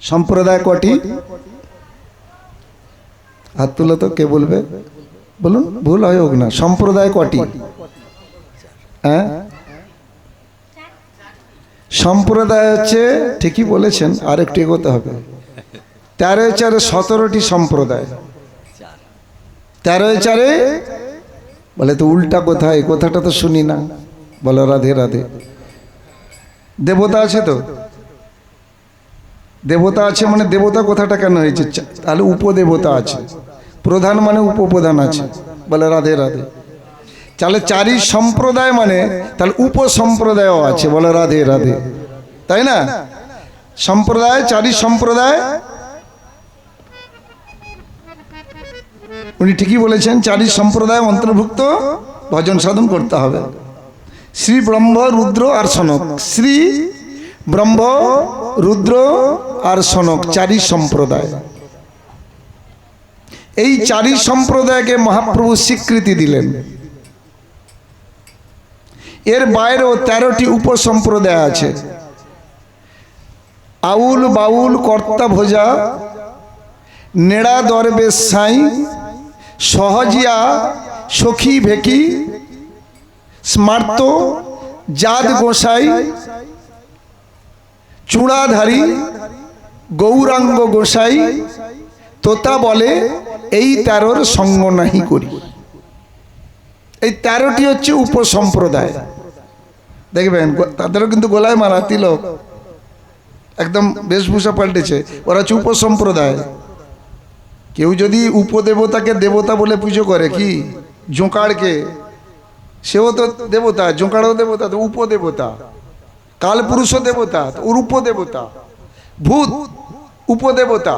সম্প্রদায় কটি? হাত তুলো তো কে বলবে? বলুন, ভুল হয় হোক না। সম্প্রদায় কটি? হ্যাঁ? সম্প্রদায় হচ্ছে, ঠিকই বলেছেন আর একটু এগোতে হবে। তেরো চারে সতেরোটি সম্প্রদায়। তেরো চারে, বলে তো উল্টা কোথায় কথাটা তো শুনি না। বলো, রাধে রাধে। দেবতা আছে তো? দেবতা আছে মানে দেবতা কথাটা কেন হয়েছে? তাহলে উপদেবতা আছে। প্রধান মানে উপপ্রধান আছে। বলে রাধে রাধে। তাহলে চারি সম্প্রদায় মানে তাহলে উপসম্প্রদায়ও আছে। বলে রাধে রাধে। তাই না? সম্প্রদায়, চারি সম্প্রদায়? উনি ঠিকই বলেছেন, চারি সম্প্রদায় অন্তর্ভুক্ত ভজন সাধন করতে হবে। শ্রী ব্রহ্ম, রুদ্র আর সনক। শ্রী ব্রহ্ম রুদ্র আর সনক, চারি সম্প্রদায়। এই চারি সম্প্রদায়কে মহাপ্রভু স্বীকৃতি দিলেন। এর বাইরেও তেরোটি উপসম্প্রদায় আছে। আউল, বাউল, কর্তা ভোজা, নেড়া, দরবে, সাই, সহজিয়া, সখী, ভেকি, স্মার্ত, জাত গোসাই চূড়াধারী গৌরাঙ্গ গোসাই, তোতা বলে, এই তেরোর সঙ্গ নাহি করি। এই তেরোটি হচ্ছে উপসম্প্রদায়। দেখবেন তাদেরও কিন্তু গোলায় মারা তিলক একদম বেশভূষা পাল্টেছে। ওরা হচ্ছে উপসম্প্রদায়। কেউ যদি উপদেবতাকে দেবতা বলে পুজো করে, কি? জোঁকাড়কে। সেও তো দেবতা, জোঁকাড়ও দেবতা, তো উপদেবতা। কালপুরুষও দেবতা ওর উপদেবতা ভূত, উপদেবতা।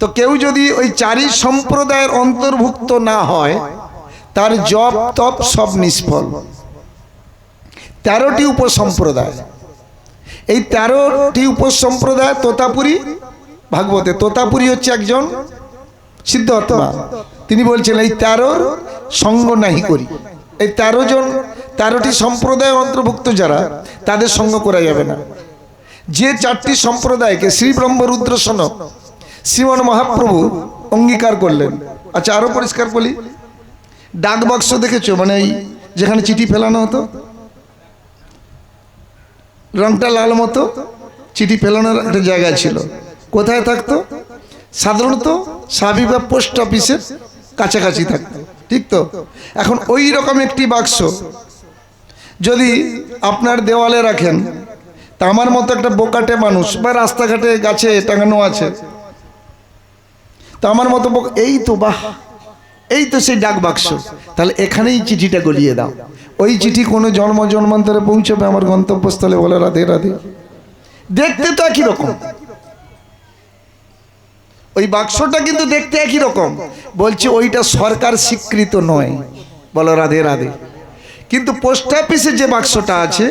তো কেউ যদি ওই চারি সম্প্রদায়ের অন্তর্ভুক্ত না হয়, তার জপ, তপ সব নিষ্ফল। তেরোটি উপসম্প্রদায়। এই তেরোটি উপসম্প্রদায় তোতাপুরি, ভাগবতে, তোতাপুরি হচ্ছে একজন সিদ্ধ আত্মা। তিনি বলছেন, এই তেরোর সঙ্গ নাহি করি। এই তেরো জন তেরোটি সম্প্রদায় অন্তর্ভুক্ত যারা, তাদের সঙ্গ করা যাবে না। যে চারটি সম্প্রদায়কে শ্রী ব্রহ্মরুদ্র সনক, শ্রীমন মহাপ্রভু অঙ্গীকার করলেন। আচ্ছা আরও পরিষ্কার বলি। ডাক বাক্স দেখেছ? মানে এই যেখানে চিঠি ফেলানো হতো? রংটা লাল মতো, চিঠি ফেলানোর একটা জায়গা ছিল। কোথায় থাকতো? সাধারণত স্বাভাবিক বা পোস্ট অফিসের কাছাকাছি থাকতো। ঠিক তো? এখন ওই রকম একটি বাক্স যদি আপনার দেওয়ালে রাখেন, তা আমার মতো একটা বোকাটে মানুষ বা রাস্তাঘাটে গাছে টাঙানো আছে, তো আমার মতো এই তো বাহ, এই তো সেই ডাক বাক্স তাহলে এখানেই চিঠিটা গলিয়ে দাও। ওই চিঠি কোনো জন্ম জন্মান্তরে পৌঁছবে আমার গন্তব্যস্থলে বলে রাধে রাধে। দেখতে তো একই রকম। ওই বাক্সটা কিন্তু দেখতে একই রকম। বলছে, ওইটা সরকার স্বীকৃত নয়। বলো রাধে রাধে। কিন্তু পোস্ট অফিসে যে বাক্সটা আছে,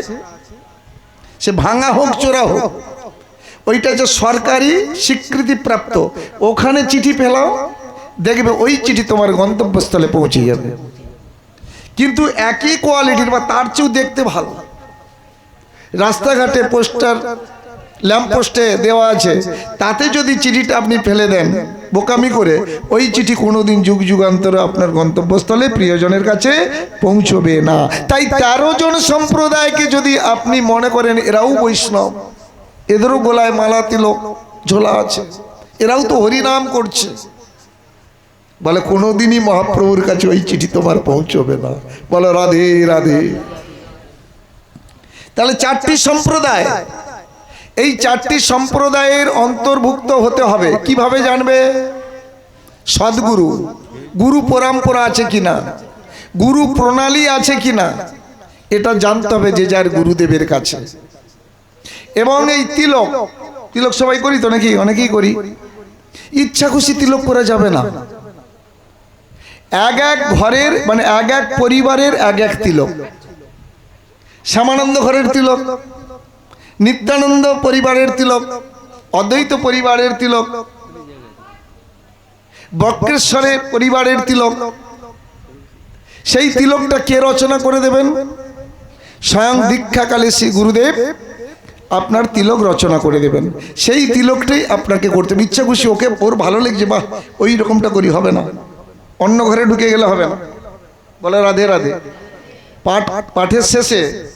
সে ভাঙা হোক, চোরা হোক, ওইটা যে সরকারি স্বীকৃতিপ্রাপ্ত ওখানে চিঠি ফেলাও দেখবে ওই চিঠি তোমার গন্তব্যস্থলে পৌঁছে যাবে। কিন্তু একই কোয়ালিটির বা তার চেয়েও দেখতে ভালো। রাস্তাঘাটে পোস্টার ল্যাম্প পোস্টে দেওয়া আছে। তাতে যদি চিঠিটা আপনি ফেলে দেন, বোকামি করে, ওই চিঠি কোনোদিন যুগ যুগান্তরে আপনার গন্তব্যস্থলে প্রিয়জনের কাছে পৌঁছবে না। তাই তেরো জন সম্প্রদায়কে যদি আপনি মনে করেন, এরাও বৈষ্ণব, এদেরও গোলায় মালা তিলক, ঝোলা আছে, এরাও তো হরিনাম করছে। বলে, কোনোদিনই মহাপ্রভুর কাছে ওই চিঠি তোমার পৌঁছবে না। বলো, রাধে রাধে। তাহলে চারটি সম্প্রদায় এই চারটি সম্প্রদায়ের অন্তর্ভুক্ত হতে হবে। কীভাবে জানবে? সদ্গুরু। গুরু পরম্পরা আছে কিনা গুরু প্রণালী আছে কিনা এটা জানতে হবে যে যার গুরুদেবের কাছে। এবং এই তিলক তিলক সবাই করি তো নাকি? অনেকেই করি। ইচ্ছা খুশি তিলক করা যাবে না। এক এক ঘরের মানে এক এক পরিবারের এক এক তিলক। শ্যামানন্দ ঘরের তিলক। নিত্যানন্দ পরিবারের তিলক, অদ্বৈত পরিবারের তিলক বক্রেশ্বরের পরিবারের তিলক। সেই তিলকটা কে রচনা করে দেবেন? স্বয়ং দীক্ষাকালে শ্রী গুরুদেব আপনার তিলক রচনা করে দেবেন। সেই তিলকটাই আপনাকে করতে ইচ্ছা খুশি, ওকে ওর ভালো লেগছে, বাহ, ওই রকমটা করি, হবে না। অন্য ঘরে ঢুকে গেলে হবে না। বলে, রাধে রাধে। পাঠ, পাঠের শেষে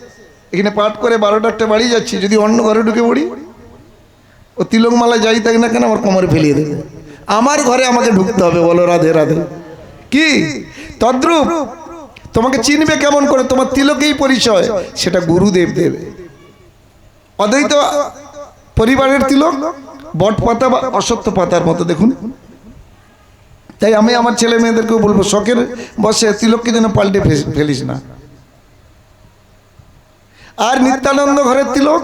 এখানে পাঠ করে বারোটা একটা বাড়ি যাচ্ছি, যদি অন্য ঘরে ঢুকে পড়ি। ও তিলকমালা যাই থাক না কেন, আমার কোমরে ফেলিয়ে দেবে। আমার ঘরে আমাকে ঢুকতে হবে, বলো রাধে রাধে। কি? তদ্রূপ, তোমাকে চিনবে কেমন করে, তোমার তিলকেই পরিচয়, সেটা গুরুদেব দেবে। অদ্বৈত পরিবারের তিলক, বট পাতা বা অসত্য পাতার মতো, দেখুন। তাই আমি আমার ছেলে মেয়েদেরকেও বলব, শখের বসে তিলককে যেন পাল্টে ফেলিস না। আর নিত্যানন্দ ঘরের তিলক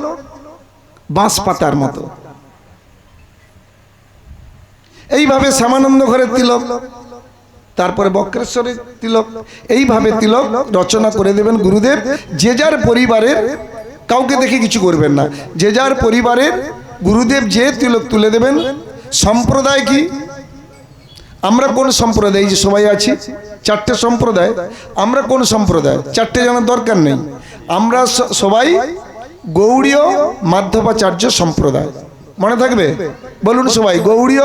বাঁশ পাতার মতো। এইভাবে শ্যামানন্দ ঘরের তিলক, তারপরে বক্রেশ্বরের তিলক, এইভাবে তিলক রচনা করে দেবেন গুরুদেব। যে যার পরিবারের, কাউকে দেখে কিছু করবেন না। যে যার পরিবারের, গুরুদেব যে তিলক তুলে দেবেন। সম্প্রদায় কি? আমরা কোন সম্প্রদায়? যে সবাই আছি, চারটে সম্প্রদায়। আমরা কোন সম্প্রদায়? চারটে জানার দরকার নেই। আমরা সবাই গৌড়ীয় মাধ্যবাচার্য সম্প্রদায়। মনে থাকবে? বলুন সবাই, গৌড়ীয়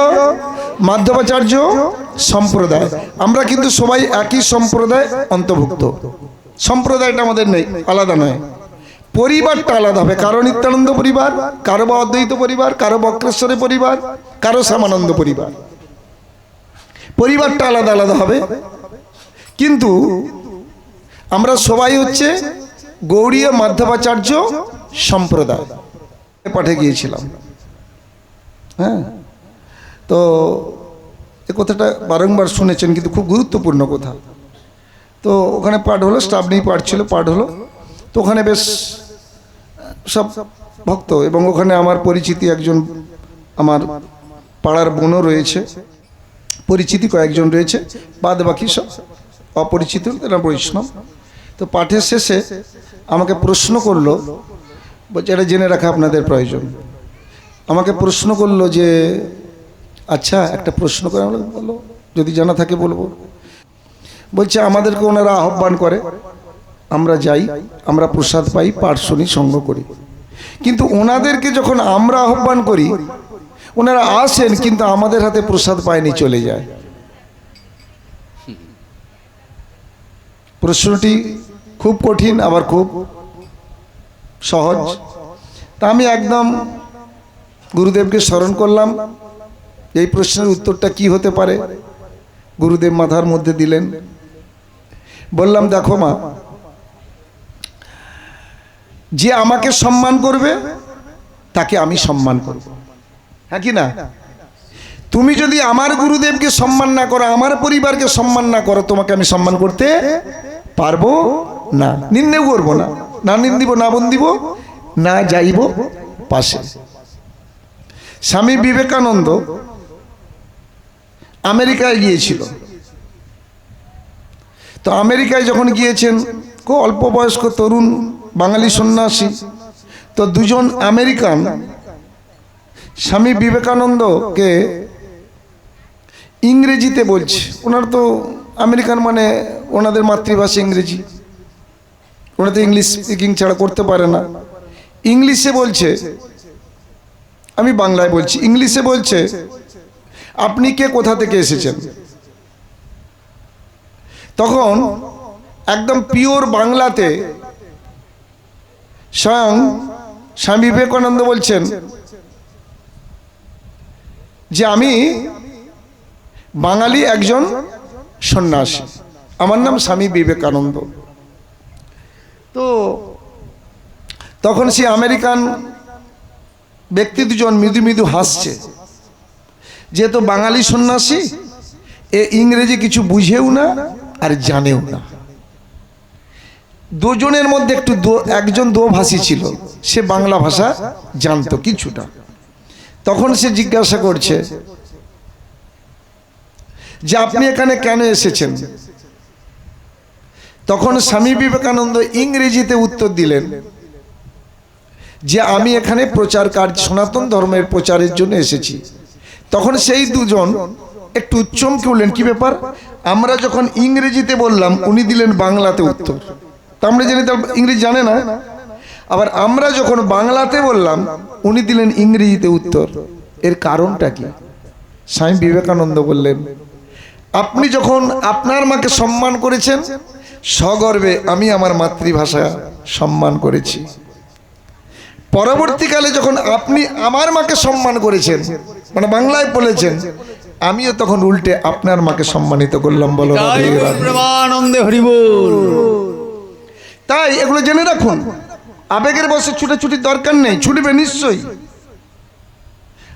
মাধ্যবাচার্য সম্প্রদায়। আমরা কিন্তু সবাই একই সম্প্রদায় অন্তর্ভুক্ত। সম্প্রদায়টা আমাদের নেই, আলাদা নয়। পরিবারটা আলাদা হবে। কারও নিত্যানন্দ পরিবার, কারও বা অদ্বৈত পরিবার, কারও বক্রেশ্বরের পরিবার, কারও শ্যামানন্দ পরিবার। পরিবারটা আলাদা আলাদা হবে। কিন্তু আমরা সবাই হচ্ছে গৌড়ীয় মাধ্যবাচার্য সম্প্রদায়। পাঠে গিয়েছিলাম। হ্যাঁ? তো এ কথাটা বারংবার শুনেছেন, কিন্তু খুব গুরুত্বপূর্ণ কথা। তো ওখানে পাঠ হলো, স্টাফ নিয়ে পাঠ ছিল, পাঠ হলো। তো ওখানে বেশ সব ভক্ত, এবং ওখানে আমার পরিচিতি একজন, আমার পাড়ার বোনও রয়েছে। পরিচিতি কয়েকজন রয়েছে বাদ বাকি সব অপরিচিত বৈষ্ণব। তো পাঠের শেষে আমাকে প্রশ্ন করল, বলছে, এটা জেনে রাখা আপনাদের প্রয়োজন। আমাকে প্রশ্ন করল যে আচ্ছা একটা প্রশ্ন করে আমরা বলো, যদি জানা থাকে বলব। বলছে, আমাদেরকে ওনারা আহ্বান করে, আমরা যাই, আমরা প্রসাদ পাই পাঠ শুনি সঙ্গ করি। কিন্তু ওনাদেরকে যখন আমরা আহ্বান করি, ওনারা আসেন, কিন্তু আমাদের হাতে প্রসাদ পায়নি, চলে যায়। প্রশ্নটি খুব কঠিন, আবার খুব সহজ। তা আমি একদম গুরুদেবকে স্মরণ করলাম। এই প্রশ্নের উত্তরটা কি হতে পারে? গুরুদেব মাথার মধ্যে দিলেন। বললাম, দেখো মা, যে আমাকে সম্মান করবে, তাকে আমি সম্মান করব। হ্যাঁ কি না? তুমি যদি আমার গুরুদেবকে সম্মান না করো, আমার পরিবারকে সম্মান না করো, তোমাকে আমি সম্মান করতে পারব? না নিন্দেও করব না। না নিন্দিব, না বন্দিব, না যাইব পাশে। স্বামী বিবেকানন্দ আমেরিকায় গিয়েছিল। তো আমেরিকায় যখন গিয়েছেন, খুব অল্প বয়স্ক তরুণ বাঙালি সন্ন্যাসী, তো দুজন আমেরিকান স্বামী বিবেকানন্দকে ইংরেজিতে বলছে। ওনার তো আমেরিকান মানে ওনাদের মাতৃভাষা ইংরেজি। ওরা তো ইংলিশ স্পিকিং ছাড়া করতে পারে না। ইংলিশে বলছে, আমি বাংলায় বলছি ইংলিশে বলছে, আপনি কে? কোথা থেকে এসেছেন? তখন একদম পিওর বাংলাতে স্বয়ং স্বামী বিবেকানন্দ বলছেন যে, আমি বাঙালি একজন সন্ন্যাসী। আমার নাম স্বামী বিবেকানন্দ। তখন সে আমেরিকান ব্যক্তি দুজন মৃদু মৃদু হাসছে। যেহেতু বাঙালি সন্ন্যাসী, এ ইংরেজি কিছু বুঝেও না আর জানেও না। দুজনের মধ্যে একটু দো- একজন দোভাষী ছিল, সে বাংলা ভাষা জানতো কিছুটা। তখন সে জিজ্ঞাসা করছে, যে আপনি এখানে কেন এসেছেন? তখন স্বামী বিবেকানন্দ ইংরেজিতে উত্তর দিলেন যে আমি এখানে প্রচার কার্য সনাতন ধর্মের প্রচারের জন্য এসেছি। তখন সেই দুজন একটু চমকে উঠলেন কি ব্যাপার? আমরা যখন ইংরেজিতে বললাম উনি দিলেন বাংলাতে উত্তর। তা আমরা জানি তার ইংরেজি জানে না। আবার আমরা যখন বাংলাতে বললাম উনি দিলেন ইংরেজিতে উত্তর। এর কারণটা কি? স্বামী বিবেকানন্দ বললেন আপনি যখন আপনার মাকে সম্মান করেছেন সগর্বে আমি আমার মাতৃভাষা সম্মান করেছি। পরবর্তীকালে যখন আপনি আমার মাকে সম্মান করেছেন মানে বাংলায় বলেছেন আমিও তখন উল্টে আপনার মাকে সম্মানিত করলাম বলো তাই এগুলো জেনে রাখুন আবেগের বসে ছুটাছুটির দরকার নেই ছুটবে নিশ্চয়ই।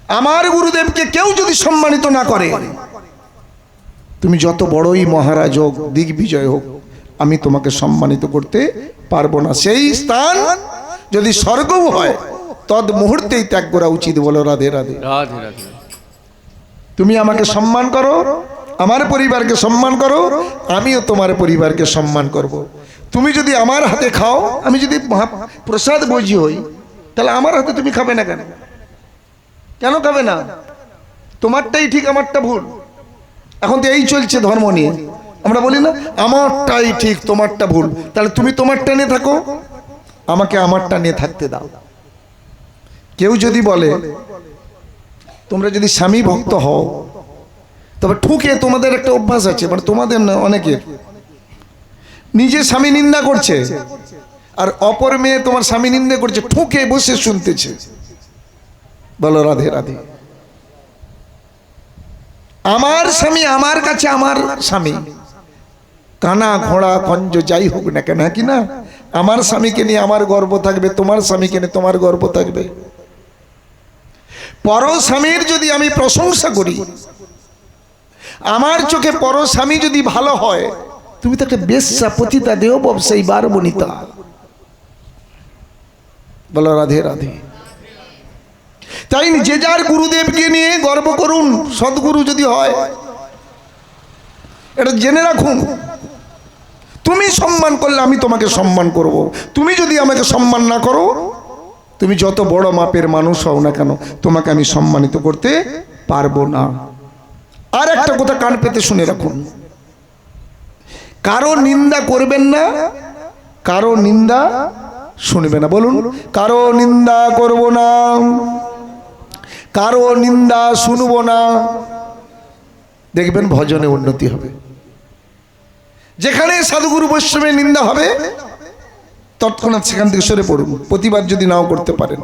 আমার গুরুদেবকে কেউ যদি সম্মানিত না করে তুমি যত বড়ই মহারাজ হোক দিগ্বিজয় হোক আমি তোমাকে সম্মানিত করতে পারব না। সেই স্থান যদি স্বর্গও হয় তদ মুহূর্তেই ত্যাগ করা উচিত বলো। রাধে রাধে। রাধে রাধে। তুমি আমাকে সম্মান করো আমার পরিবারকে সম্মান করো আমিও তোমার পরিবারকে সম্মান করব। তুমি যদি আমার হাতে খাও আমি যদি প্রসাদ বজি হই তাহলে আমার হাতে তুমি খাবে না কেন? কেন খাবে না? তোমারটাই ঠিক আমারটা ভুল। এখন তো এই চলছে ধর্ম নিয়ে। আমরা বলি না, আমারটাই ঠিক, তোমারটা ভুল। তাহলে তুমি তোমারটা নিয়ে থাকো। আমাকে আমারটা নিয়ে থাকতে দাও। কেউ যদি বলে, তোমরা যদি স্বামী ভক্ত হও, তবে ঠুকে তোমাদের একটা অভ্যাস আছে মানে তোমাদের না, অনেকের। নিজে স্বামী নিন্দা করছে, আর অপর মেয়ে তোমার স্বামী নিন্দা করছে, ঠুকে বসে শুনতেছে। বলো, রাধে রাধে। আমার স্বামী, আমার কাছে আমার স্বামী। কানা ঘোড়া কঞ্জ যাই হোক না কেন কি না? আমার স্বামীকে নিয়ে আমার গর্ব থাকবে, তোমার স্বামীকে নিয়ে তোমার গর্ব থাকবে। পর স্বামীর যদি আমি প্রশংসা করি, আমার চোখে পর স্বামী যদি ভালো হয়, তুমি তো একটা বেশ্যা পতিতা দেহ ব্যবসায়ী বার বনিতা বলো রাধে রাধে। তাই যে যার গুরুদেবকে নিয়ে গর্ব করুন, সদ্গুরু যদি হয়, এটা জেনে রাখুন। তুমি সম্মান করলে আমি তোমাকে সম্মান করব। তুমি যদি আমাকে সম্মান না করো, তুমি যত বড় মাপের মানুষ হও না কেন, তোমাকে আমি সম্মানিত করতে পারব না। আর একটা কথা কান পেতে শুনে রাখুন। কারও নিন্দা করবেন না, কারও নিন্দা শুনবে না। বলুন, কারও নিন্দা করব না, কারও নিন্দা শুনব না। দেখবেন ভজনে উন্নতি হবে। যেখানে সাধুগুরু বৈষ্ণবের নিন্দা হবে, তৎক্ষণাৎ সেখান থেকে সরে পড়ুন। প্রতিবাদ যদি নাও করতে পারেন।